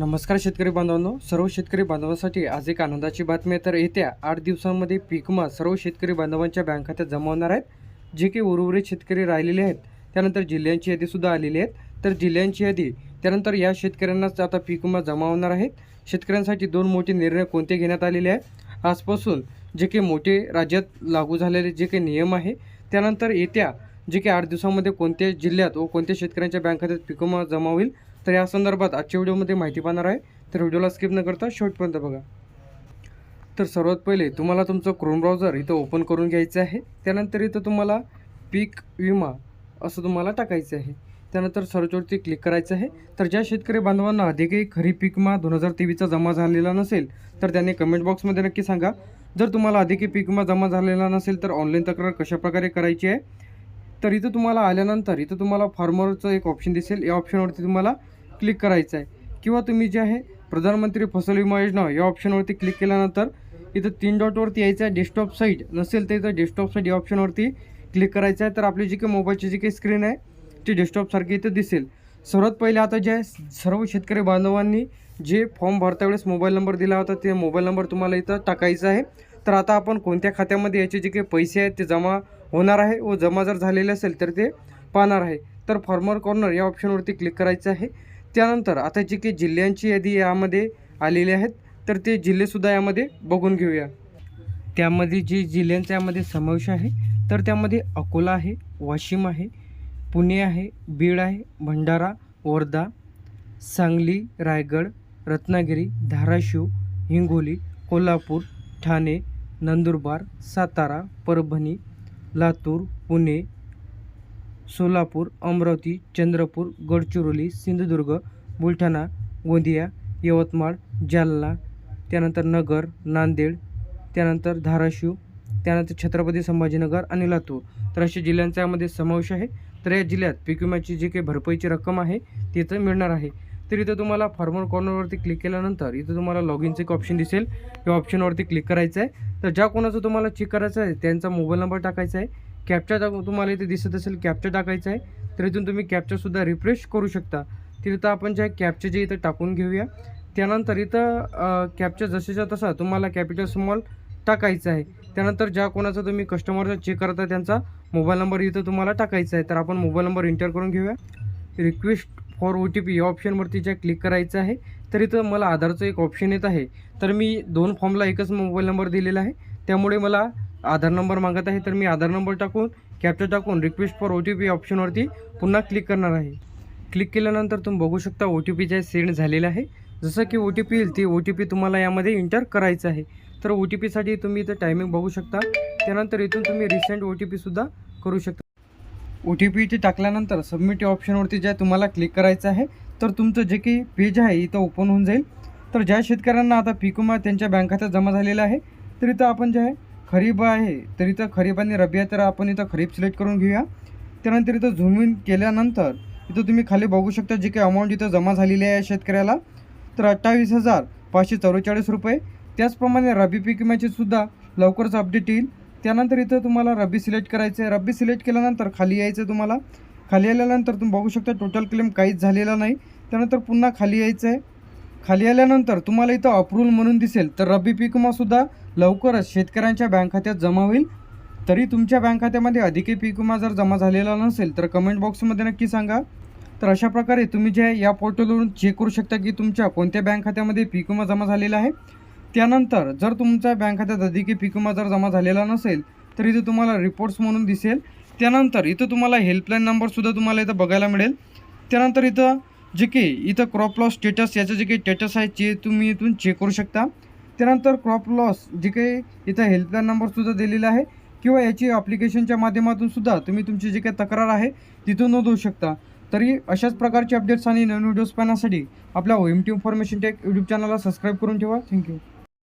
नमस्कार शेतकरी बांधवांनो. सर्व शेतकरी बांधवांसाठी आज एक आनंदाची बातमी आहे. तर येत्या आठ दिवसांमध्ये पीक विमा सर्व शेतकरी बांधवांच्या बँक खात्यात जमा होणार आहेत. जे काही उर्वरित शेतकरी राहिलेले आहेत त्यानंतर जिल्ह्यांची यादीसुद्धा आलेली आहेत. तर जिल्ह्यांची यादी त्यानंतर या शेतकऱ्यांनाच आता पीक विमा जमा होणार आहेत शेतकऱ्यांसाठी दोन मोठे निर्णय कोणते घेण्यात आलेले आहेत? आजपासून जे काही मोठे राज्यात लागू झालेले जे काही नियम आहे त्यानंतर येत्या जे काही आठ दिवसामध्ये कोणत्या जिल्ह्यात व कोणत्या शेतकऱ्यांच्या बँक खात्यात पीक विमा जमा होईल तर या संदर्भात आजच्या व्हिडिओमध्ये माहिती पाहणार आहे. तर व्हिडिओला स्किप न करता शेवटपर्यंत बघा. तर सर्वात पहिले तुम्हाला तुमचं क्रोम ब्राउझर इथं ओपन करून घ्यायचं आहे. त्यानंतर इथं तुम्हाला पीक विमा असं तुम्हाला टाकायचं आहे. त्यानंतर सर्चवरती क्लिक करायचं आहे. तर ज्या शेतकरी बांधवांना अधिकही खरीप पीक विमा दोन हजार तेवीसचा जमा झालेला नसेल तर त्यांनी कमेंट बॉक्समध्ये नक्की सांगा. जर तुम्हाला अधिकही पीक विमा जमा झालेला नसेल तर ऑनलाईन तक्रार कशाप्रकारे करायची आहे? तर इथं तुम्हाला आल्यानंतर इथं तुम्हाला फार्मरचं एक ऑप्शन दिसेल. या ऑप्शनवरती तुम्हाला क्लिक करायचं आहे. किंवा तुम्ही जे आहे प्रधानमंत्री फसल विमा योजना या ऑप्शनवरती क्लिक केल्यानंतर इथं तीन डॉटवरती यायचं आहे. डेस्कटॉप साईड नसेल तर इथं डेस्कटॉप साईड या ऑप्शनवरती क्लिक करायचं आहे. तर आपली जी काही मोबाईलची जी काही स्क्रीन आहे ती डेस्कटॉपसारखी इथं दिसेल. सर्वात पहिले आता जे आहे सर्व शेतकरी बांधवांनी जे फॉर्म भरता वेळेस मोबाईल नंबर दिला होता ते मोबाईल नंबर तुम्हाला इथं टाकायचा आहे. तर आता आपण कोणत्या खात्यामध्ये याचे जे काही पैसे आहेत ते जमा होणार आहे व जमा जर झालेले असेल तर ते पाहणार आहे. तर फॉर्मर कॉर्नर या ऑप्शनवरती क्लिक करायचं आहे. त्यानंतर आता जी काही जिल्ह्यांची यादी यामध्ये आलेली आहेत तर ते जिल्हेसुद्धा यामध्ये बघून घेऊया. त्यामध्ये जी जिल्ह्यांचा यामध्ये समावेश आहे तर त्यामध्ये अकोला आहे वाशिम आहे पुणे आहे बीड आहे भंडारा वर्धा सांगली रायगड रत्नागिरी धाराशिव हिंगोली कोल्हापूर ठाणे नंदुरबार सातारा परभणी लातूर पुणे सोलापूर अमरावती चंद्रपूर गडचिरोली सिंधुदुर्ग बुलढाणा गोंदिया यवतमाळ जालना त्यानंतर नगर नांदेड त्यानंतर धाराशिव त्यानंतर छत्रपती संभाजीनगर आणि लातूर. तर अशा जिल्ह्यांचा यामध्ये समावेश आहे. तर या जिल्ह्यात पीक विम्याची जी काही भरपाईची रक्कम आहे ती तर मिळणार आहे. तर इथं तुम्हाला फार्मर कॉर्नरवरती क्लिक केल्यानंतर इथं तुम्हाला लॉग इनचं एक ऑप्शन दिसेल. या ऑप्शनवरती क्लिक करायचं आहे तर ज्या कोणाचं तुम्हाला चेक करायचं आहे त्यांचा मोबाईल नंबर टाकायचा आहे. कॅप्चा टाकून तुम्हाला इथे दिसत असेल कॅप्चा टाकायचा आहे. तर इथून तुम्ही कॅप्चासुद्धा रिफ्रेश करू शकता. तर इथं आपण जे कॅप्चे जे इथं टाकून घेऊया त्यानंतर इथं कॅप्चा जसेच्या तसा तुम्हाला कॅपिटल स्मॉल टाकायचं आहे. त्यानंतर ज्या कोणाचा तुम्ही कस्टमरचा चेक करता त्यांचा मोबाईल नंबर इथं तुम्हाला टाकायचा आहे. तर आपण मोबाईल नंबर एंटर करून घेऊया. Request for O T P या ऑप्शनवरती ज्या क्लिक करायचं आहे तर इथं मला आधारचं एक ऑप्शन येत आहे. तर मी दोन फॉर्मला एकच मोबाईल नंबर दिलेला आहे. त्यामुळे मला आधार नंबर मागत आहे. तर मी आधार नंबर टाकून कॅप्चर टाकून request for O T P ऑप्शनवरती पुन्हा क्लिक करणार आहे. क्लिक केल्यानंतर तुम्ही बघू शकता ओ टी पी जे सेंड झालेलं आहे. जसं की ओ टी पी येईल ते ओ टी पी तुम्हाला यामध्ये इंटर करायचं आहे. तर ओ टी पीसाठी तुम्ही इथं टायमिंग बघू शकता. त्यानंतर इथून तुम्ही रिसेंट ओ टी पीसुद्धा करू शकता. ओ टी पी इथे टाकल्यानंतर सबमिट या ऑप्शनवरती ज्या तुम्हाला क्लिक करायचं आहे तर तुमचं जे काही पेज आहे इथं ओपन होऊन जाईल. तर ज्या शेतकऱ्यांना आता पीक विमा त्यांच्या बँक खात्यात जमा झालेला आहे तर इथं आपण जे आहे खरीप आहे तर इथं खरीप आणि रबी आहे तर आपण इथं खरीप सिलेक्ट करून घेऊया. त्यानंतर इथं झूम इन केल्यानंतर इथं तुम्ही खाली बघू शकता जी काही अमाऊंट इथं जमा झालेली आहे शेतकऱ्याला. तर अठ्ठावीस हजार पाचशे चव्वेचाळीस रुपये. त्याचप्रमाणे रबी पीक विम्याचे सुद्धा लवकरच अपडेट येईल. त्यानंतर इथं तुम्हाला रब्बी सिलेक्ट करायचं आहे रब्बी सिलेक्ट केल्यानंतर खाली यायचं तुम्हाला. खाली आल्यानंतर तुम्ही बघू शकता टोटल क्लेम काहीच झालेला नाही. त्यानंतर पुन्हा खाली यायचं आहे खाली आल्यानंतर तुम्हाला इथं अप्रूव्हल म्हणून दिसेल. तर रब्बी पीक विमासुद्धा लवकरच शेतकऱ्यांच्या बँक खात्यात जमा होईल. तरी तुमच्या बँक खात्यामध्ये अधिकही पीक विमा जर जमा झालेला नसेल तर कमेंट बॉक्समध्ये नक्की सांगा. तर अशा प्रकारे तुम्ही जे या पोर्टलवरून चेक करू शकता की तुमच्या कोणत्या बँक खात्यामध्ये पीक विमा जमा झालेला आहे. त्यानंतर जर तुमच्या बँक खात्यात अधिकी पीक विमा जर जमा झालेला नसेल तर इथं तुम्हाला रिपोर्ट्स म्हणून दिसेल. त्यानंतर इथं तुम्हाला हेल्पलाईन नंबरसुद्धा तुम्हाला इथं बघायला मिळेल. त्यानंतर इथं जे काही इथं क्रॉप लॉस स्टेटस याचं जे काही स्टेटस आहे ते तुम्ही इथून चेक करू शकता. त्यानंतर क्रॉप लॉस जे काही इथं हेल्पलाईन नंबरसुद्धा दिलेला आहे किंवा याची ॲप्लिकेशनच्या माध्यमातून सुद्धा तुम्ही तुमची जी काही तक्रार आहे तिथून नोंदवू शकता. तरी अशाच प्रकारचे अपडेट्स आणि नवीन व्हिडिओज पाहण्यासाठी आपल्या O M T information tech YouTube चॅनलला सबस्क्राईब करून ठेवा. Thank you